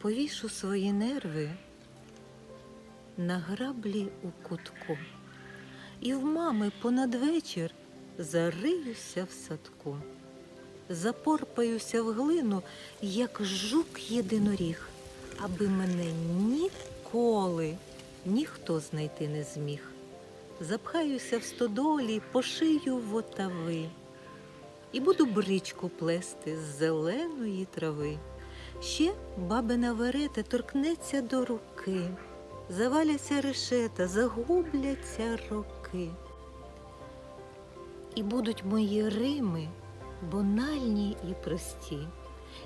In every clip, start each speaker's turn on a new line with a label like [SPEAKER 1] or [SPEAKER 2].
[SPEAKER 1] повішу свої нерви на граблі у кутку, і в мами понад вечір зариюся в садку, запорпаюся в глину, як жук єдиноріг, аби мене ніколи ніхто знайти не зміг. Запхаюся в стодолі, пошию в отави і буду бричку плести з зеленої трави. Ще бабина верета торкнеться до руки, заваляться решета, загубляться роки. І будуть мої рими банальні і прості,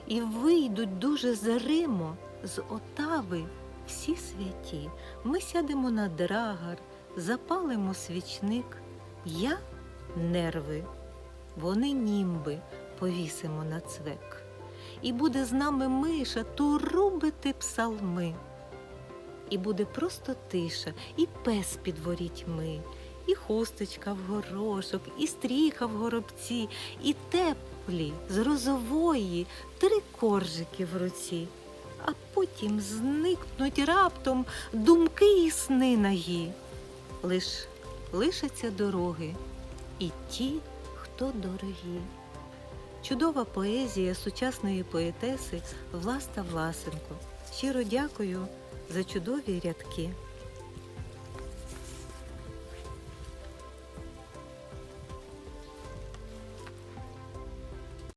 [SPEAKER 1] і вийдуть дуже заримо з отави всі святі. Ми сядемо на драгар, запалимо свічник. Я нерви, вони німби повісимо на цвек. І буде з нами миша турубити псалми. І буде просто тиша, і пес під ворітьми, і хусточка в горошок, і стріха в горобці, і теплі з розової три коржики в руці. А потім зникнуть раптом думки і сни нагі. Лиш лишаться дороги і ті, хто дорогі. Чудова поезія сучасної поетеси Власта Власенко. Щиро дякую за чудові рядки.